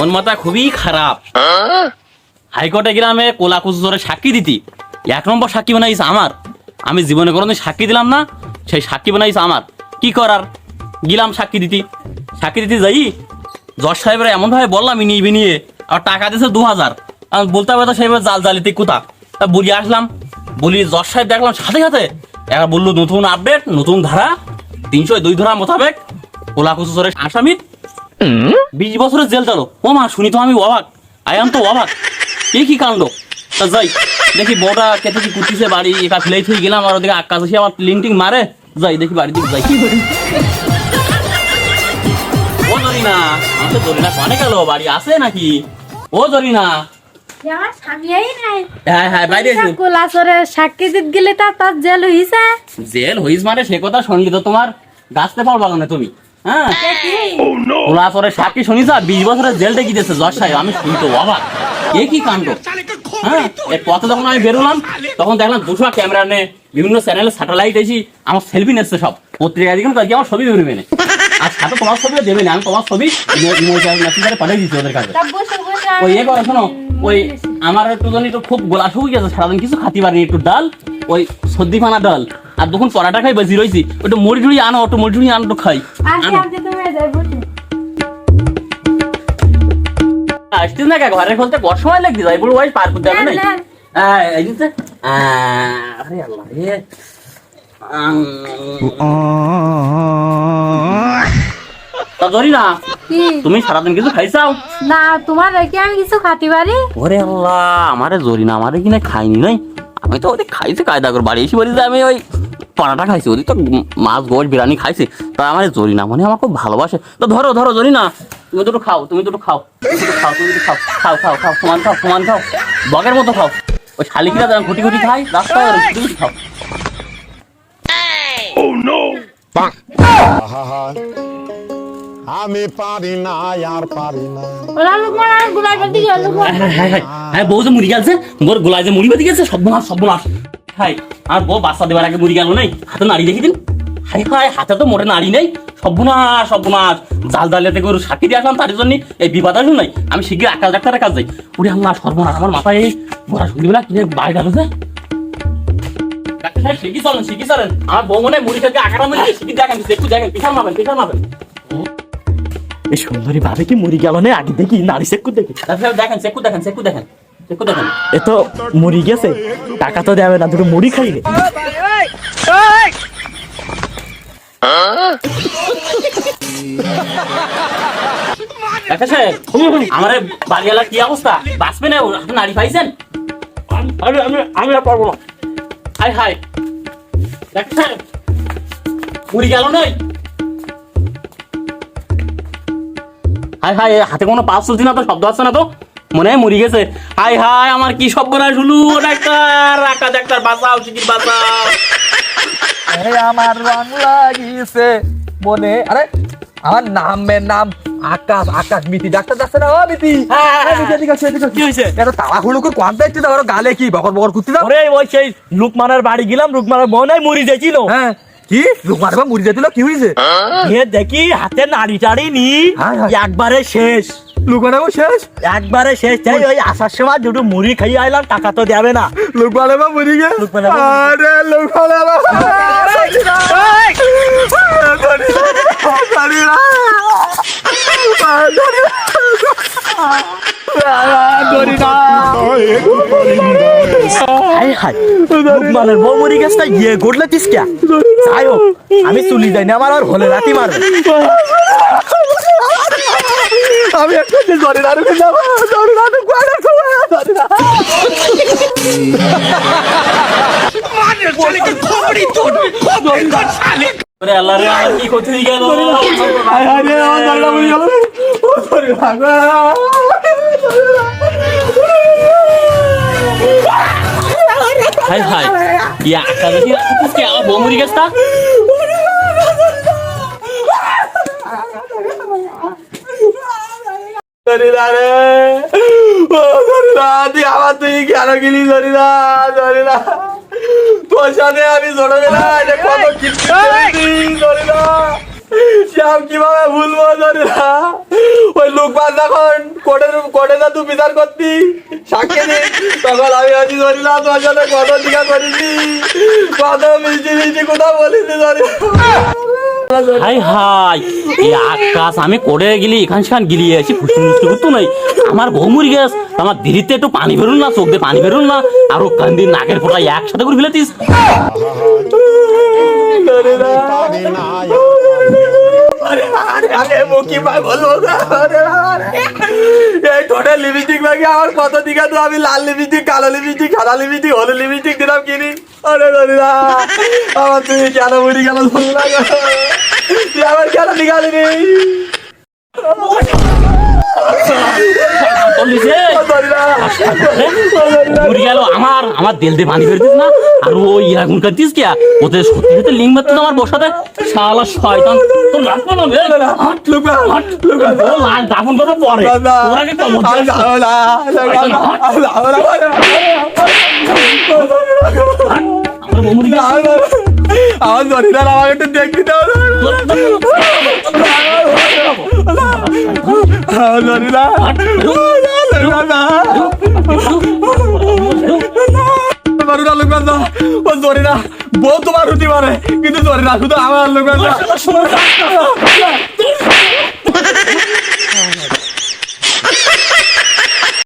মন খুবই খারাপ। হাইকোর্টে গ্রামে কোলা কুচু ধরে সাক্ষী দিতি। এক নম্বর সাক্ষী বানাইছে আমার। আমি জীবনে কোনোদিন সাক্ষী দিলাম না, সেই সাক্ষী বানাইছে আমার। কি করার? গিলাম সাক্ষী দিতি। সাক্ষী দিতে যাই, জজ সাহেবের এমন ভাবে বললাম নিয়ে নিয়ে। আর টাকা দিয়েছে দু হাজার আমি বলতে হবে তো সাহেবের জাল জালিতে কোথা তা বলি আসলাম। বলি, জজ সাহেব দেখলাম সাথে সাথে। এবার বলল, নতুন আপডেট, নতুন ধারা, তিনশো দুই ধারা মোতাবেক কোলা কুচু ধরে আসামির বিশ বছরের জেল চালো ও মা শুনি তো আমি অবাক। আই আম তো অবাক। এই কি কাণ্ড? তা যাই দেখি বউটা কেটে কি কুটিছে বাড়ি একা ফেলেই থই গেলাম আর ওদিকে আকাশ এসে আমার লিঙ্কটিং মারে। যাই দেখি বাড়ি দিকে যাই। কি করি? ও জরিনা আমার তো জরিনা কনে গেল বাড়ি আছে নাকি? ও জরিনা। হ্যাঁ হ্যাঁ জেল হইস মানে সে কথা শুনলি তো তোমার? গাছতে পারবা না তুমি? হ্যাঁ? ওলা করে সাক্ষী শুনিস বিশ বছরের জেল ডেকে জজ সাহেব আমি শুনি অবাক এ কি কাণ্ড? হ্যাঁ? এর পথে যখন আমি বেরোলাম তখন দেখলাম দুশো ক্যামেরা নে বিভিন্ন চ্যানেলে স্যাটেলাইট এসি আমার সেলফি নিচ্ছে সব। পত্রিকা দিকে কালকে আমার ছবি বেরোবে না। আর সাথে তোমার ছবিও দেবে না আমি তোমার ছবি মেসেঞ্জারে পাঠিয়ে দিচ্ছি ওদের কাছে। ওই এ করে শোনো ওই আমার একটু জানি একটু খুব গোলা শুকিয়ে গেছে সারাদিন কিছু খাতি পারিনি একটু ডাল ওই সর্দি ফানা ডাল। আর তখন পরাটা খাই বেশি রয়েছি একটু মুড়ি টুড়ি আনো ওটা মুড়ি টুড়ি আনো একটু খাই। আসছিস না কে? ঘরে খুলতে কত সময় লাগছে যাই বড় ওই পার করতে হবে না না, না। এই যে আরে আল্লাহ রে। তা ধরি তুমি সারাদিন কিছু খাইছাও? না তোমার রেখে আমি কিছু খাতে পারি? ওরে আল্লাহ আমারে জরি না আমারে কিনা খাইনি নাই। আমি তো ওদের খাইছি কায়দা করে বাড়ি এসে বলি যে আমি ওই পরাটা খাইছি ওদের তো মাছ গোশ বিরিয়ানি খাইছি। তা আমার জরি না মানে আমার খুব ভালোবাসে। তো ধরো ধরো জরি না তুমি দুটো খাও তুমি দুটো খাও দুটো খাও তুমি দুটো খাও খাও খাও খাও সমান খাও সমান খাও বগের মতো খাও। ওই শালিকিরা যেন ঘুটি ঘুটি খাই রাস্তায় ঘুটি খাও। আহা। আমি পারি না আর পারি না। মানে হ্যাঁ হ্যাঁ হ্যাঁ হ্যাঁ। বউ যে মুড়ি গেছে মোর গোলায় যে মুড়ি বেঁধে গেছে সব মাস সব মাস হাই আর বউ বাচ্চা দেবার আগে মুড়ি গেল নাই? হাতে নাড়ি দেখি দিন। হাই হাই হাতে তো মোটে নাড়ি নেই। সর্বনাশ সর্বনাশ। জাল জালিয়াতে করে সাক্ষী দিয়ে আসলাম তার জন্য এই বিপদ আসুন নাই। আমি শিগগির আকাশ ডাক্তারের কাজ যাই। উড়ে আল্লাহ সর্বনাশ। আমার মাথায় এই ঘোরা না কি বাইরে গেল যে। ডাক্তার সাহেব শিখি চলেন শিখি চলেন। আমার বউ মনে হয় মুড়ি থেকে আকাটা মেরে শিখি দেখেন একটু দেখেন পিছাল মাবেন পিছাল মাবেন এই সুন্দরী ভাবে কি মরি গেল না? আগে দেখি নারী সেকু দেখি। দেখেন চেকু দেখেন চেকু দেখেন চেকু দেখেন। এ তো মরি গেছে টাকা তো দেবে না দুটো মুড়ি খাইলে আমার বাড়িওয়ালার কি অবস্থা? বাঁচবে না নাড়ি পাইছেন? আমি আমি আমি আর পারব না। হাই হাই। সাহেব মুড়ি গেল নই হাই হাই হাতে কোনো পাস চলছে না তো শব্দ আসছে না তো? মনে হয় মরি গেছে। হাই হাই আমার কি সব বোনা শুলু ডাক্তার রাখা ডাক্তার বাঁচাও শিকির বাঁচাও। আমার রং লাগিয়েছে মনে আরে আমার নামের নাম আকাশ আকাশ মিতি। ডাক্তার যাচ্ছে না ও মিতি। হ্যাঁ, হ্যাঁ, আসো। কি হয়েছে? এত তাড়াহুড়ো করে কোয়ান দেখতে দাও গালে কি বকর বকর করতে দাও। ওই সেই লুকমানের বাড়ি গেলাম লুকমানের বোনাই মরি যাইছিল। হ্যাঁ। কি লোকমার বা মুড়ি যেছিল কি হয়েছে গিয়ে দেখি হাতে নাড়ি টাড়ি নি। একবারে শেষ। লোকমার শেষ? একবারে শেষ। তাই ওই আসার সময় দুটো মুড়ি খাইয়ে আইলাম টাকা তো দেবে না। লোকমার বাবু মরি গে আরে বউ মরি গেছে ইয়ে গড়লে তিস কে? যাই আমি চুলি যাই না আমার আর হলে রাতি মারবে আমি একটা জরি যাব জরি জরি আল্লাহ রে কি গেল হায় হায় আমার গেল রে ও জরি না গো। High high. ইয়া আকাশ দেখি কি আমার বউ মরি জরিনা রে। ও জরিনা তুই আমার তুই কেন গেলি জরিনা জরিনা তোর সাথে আমি ছোটবেলায় যে কত কিছু জরিনা শ্যাম কীভাবে ভুলবো জরিনা যখন কোর্টে কোর্টে তুই বিচার করতি সাক্ষী দি তখন আমি আছি ধরিলা তোমার সাথে কত করেছি কত মিষ্টি মিষ্টি কথা বলিস ধরি হাই হাই এই আকাশ আমি করে গেলি এখান সেখান গিলিয়ে আছি ফুসি মুসি করতো নাই আমার বউ মরি গেছ আমার দিদিতে একটু পানি বেরুন না চোখ দিয়ে পানি বেরুন না আর ও কান্দি নাকের ফোটা একসাথে করে ফেলেছিস আর। আরে আরে মুখি না। আরে। এই ঠোঁটের লিপস্টিক ভাগে আমার কত দিকে তো আমি লাল লিপস্টিক কালো লিপস্টিক সাদা লিপস্টিক হলুদ লিপস্টিক দিলাম কিনি আরে ধরিলা আমার তুমি কেন বুড়ি গেল তুই আমার কেন নিকালি রে চল্লিশে ধরিলা গেল আমার দিল দিয়ে পানি বেরোতিস না আর ওই এখন কাটিস কে ওদের সত্যি সত্যি লিঙ্গ মারতো আমার বসাতে শালা শয়তান তোর লাগবে না বে? লুকা লুকা ও লাল দাফন করব পরে তোরা কি? না না আমার। আমার ধরিলা আমাকে একটু দেখতে দাও আমার ধরিলা মারুনা লোকান দা ও জরি না বউ তোমার হতে পারে কিন্তু জরি না শুধু আমার লোকান দা